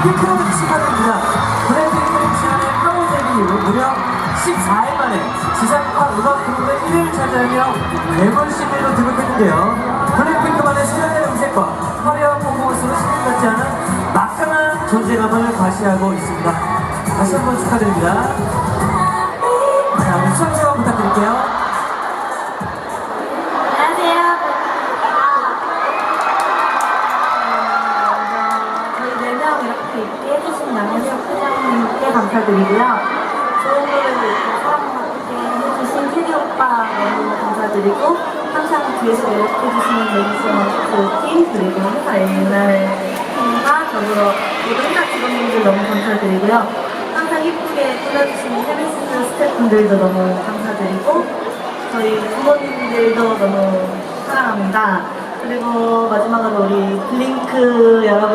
블랙핑크 축하드립니다. 블랙핑크는 지난해 8월 데뷔 이후 무려 14일 만에 지상파 음악 그룹의 1위를 차지하며 괴물 시리로 등극했는데요. 블랙핑크만의 수련의 음색과 화려한 퍼포먼스로 신인같지 않은 막강한 존재감을 과시하고 있습니다. 다시 한번 축하드립니다. 있게 해주신 양현석 회장님께 감사드리고요. 좋은 이렇게 사랑받게 해주신 테디 오빠 너무 감사드리고 항상 뒤에서 연락해주시는 매니저 팀 그리고 회사 옛날 팀과 더불어 모든 회사 직원분들 너무 감사드리고요. 항상 이쁘게 꾸며주시는 헤미스 스태프분들도 너무 감사드리고 저희 부모님들도 너무 사랑합니다. 그리고 마지막으로 우리 블링크 여러분들